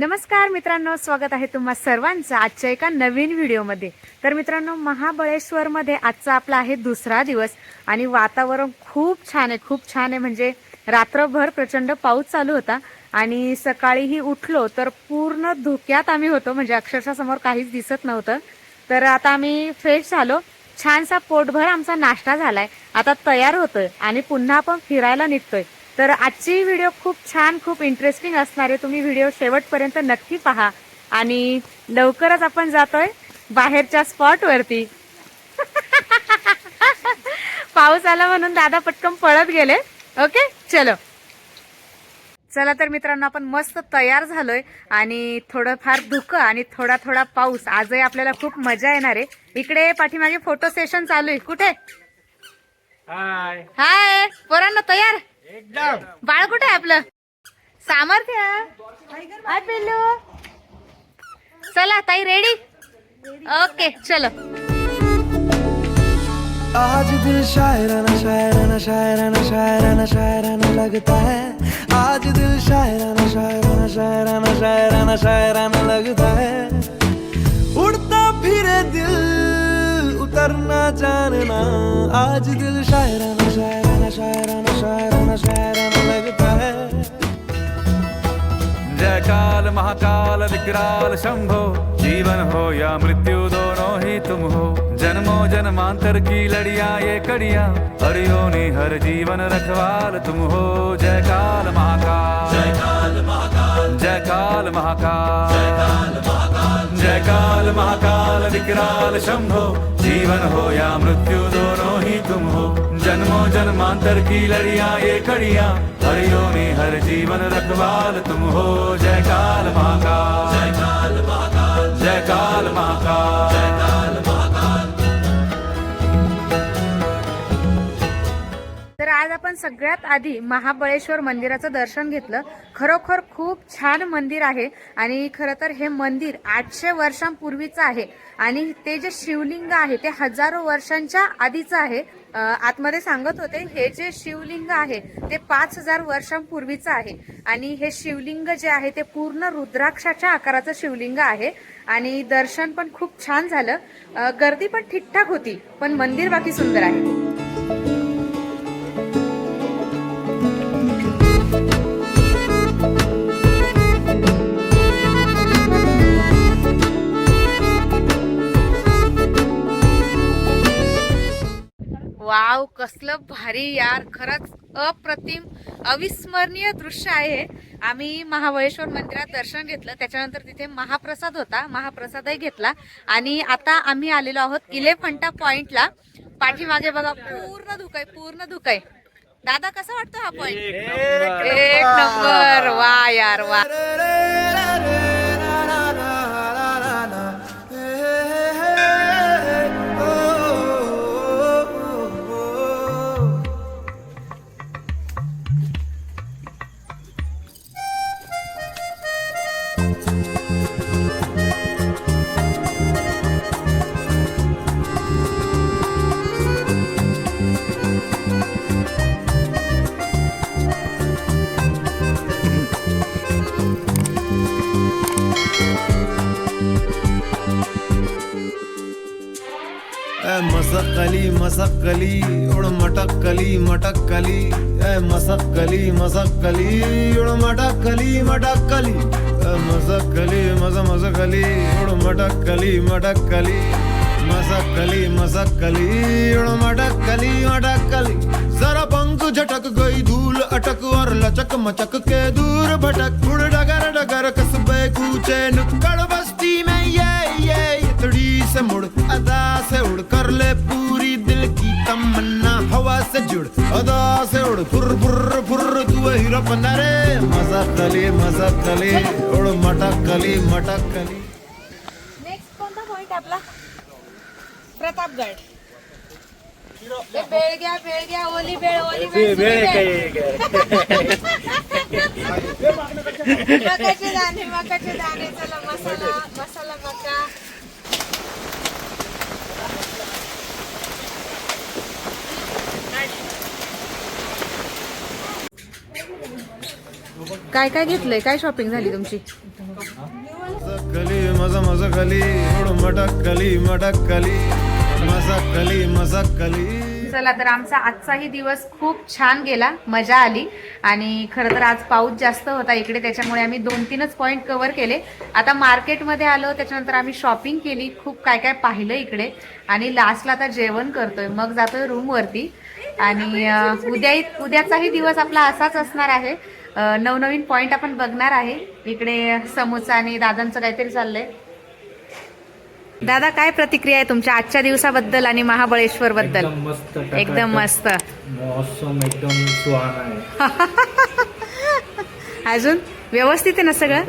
नमस्कार मित्रांनो स्वागत आहे तुम्हा सर्वांचं आजच्या एका नवीन व्हिडिओमध्ये. तर मित्रांनो महाबळेश्वरमध्ये आजचा आपला आहे दुसरा दिवस आणि वातावरण खूप छान आहे खूप छान आहे. म्हणजे रात्रभर प्रचंड पाऊस चालू होता आणि सकाळीही उठलो तर पूर्ण धुक्यात आम्ही होतो. म्हणजे अक्षरशः समोर काहीच दिसत नव्हतं. तर आता आम्ही फ्रेश झालो. छानसा पोटभर आमचा नाश्ता झालाय. आता तयार होतोय आणि पुन्हा आपण फिरायला निघतोय. तर आजची व्हिडिओ खूप छान खूप इंटरेस्टिंग असणार आहे. तुम्ही व्हिडिओ शेवटपर्यंत नक्की पहा. आणि लवकरच आपण जातोय बाहेरच्या स्पॉट वरती. पाऊस आला म्हणून दादा पटकन पळत गेले. ओके चलो. चला तर मित्रांनो आपण मस्त तयार झालोय. आणि थोडंफार धुकं आणि थोडा थोडा पाऊस. आजही आपल्याला खूप मजा येणार आहे. इकडे पाठीमागे फोटो सेशन चालू आहे. कुठे? हाय हाय पोरांना तयार? बाळ कुठे आहे आपलं? सामर्थ्य? हाय पिल्लू. चला ताई रेडी ओके चलो. आज दिल शायराना शायराना शायराना शायराना शायराना लगता है। आज दिल शायराना शायराना शायराना शायराना शायराना लगता है। उड़ता फिरे दिल उतरना जानना। आज दिल शायराना शायराना महाकाल विकराल शंभो। जीवन हो या मृत्यु दोनों ही तुम हो। जन्मों जन्मांतर की लड़िया ये कड़िया। हरियोनी हर जीवन रखवाल तुम हो। जय काल महाकाल। जय काल महाकाल। जय काल महाकाल। काल महाकाल विकराल शंभो। जीवन हो या मृत्यु दोनों ही तुम हो। जन्मों जन्मांतर की लड़िया ये कड़िया। हरियोनी हर जीवन रखवाल तुम हो। जय काल महाकाल। जय काल महाकाल। जय काल महाकाल। आपण सगळ्यात आधी महाबळेश्वर मंदिराचं दर्शन घेतलं. खरोखर खूप छान मंदिर आहे आणि खरं तर हे मंदिर आठशे वर्षांपूर्वीचं आहे. आणि ते जे शिवलिंग आहे ते हजारो वर्षांच्या आधीचं आहे. आतमध्ये सांगत होते हे जे शिवलिंग आहे ते पाच हजार वर्षांपूर्वीचं आहे. आणि हे शिवलिंग जे आहे ते पूर्ण रुद्राक्षाच्या आकाराचं शिवलिंग आहे. आणि दर्शन पण खूप छान झालं. गर्दी पण ठीकठाक होती पण मंदिर बाकी सुंदर आहे. वाव कसलं भारी यार. खरंच अप्रतिम अविस्मरणीय दृश्य आहे आम्ही महाबळेश्वर मंदिरात दर्शन घेतलं. त्याच्यानंतर तिथे महाप्रसाद होता. महाप्रसादही घेतला. आणि आता आम्ही आलेलो आहोत इलेफंटा पॉइंटला. पाठीमागे बघा पूर्ण धुकाय पूर्ण धुकाय दादा कसा वाटतो हा पॉइंट एक नंबर. वा यार वा. मसक्कली मसक्कली उड़ मटक्कली मटक्कली ऐ मसक्कली मसक्कली उड़ मटक्कली मटक्कली ए मसक्कली मस मसकली उड़ मटक्कली मटक्कली मसक्कली मसक्कली उड़ मटक्कली मटक्कली। जरा पंख झटक गई धूल अटक और लचक मचक के दूर भटक। उड़ डगर डगर कसबे कूचे नुक्कड़ उड़ कर ले पूरी दिल की तमन्ना हवा से जुड़ अदा से उड़। फुर फुर फुर तू हीरो बना रे। मजाक कली मजाक कली उड़ मटक कली मटक कली। नेक्स्ट कोणता पॉइंट आपला? प्रतापगड. ए, बेळ घ्या बेळ घ्या ओली बेळ ओली बेळ. मकाचे दाणे मकाचे दाणे चला मसाला. काय काय घेतलंय? काय शॉपिंग झाली तुमची? मज मसक्कली चला तर आमचा आजचाही दिवस खूप छान गेला. मजा आली. आणि खरं तर आज पाऊस जास्त होता इकडे त्याच्यामुळे आम्ही दोन तीनच पॉईंट कव्हर केले. आता मार्केटमध्ये आलो त्याच्यानंतर आम्ही शॉपिंग केली. खूप काय काय पाहिलं इकडे. आणि लास्टला आता जेवण करतोय. मग जातोय रूमवरती आणि उद्या उद्याचाही दिवस आपला असाच असणार आहे. नवनवीन पॉईंट आपण बघणार आहे. इकडे समोसा आणि दादांचं काहीतरी चाललंय. दादा काय प्रतिक्रिया आहे तुमच्या आजच्या दिवसाबद्दल आणि महाबळेश्वर बद्दल? एकदम मस्त एकदम अजून? व्यवस्थित आहे ना सगळं?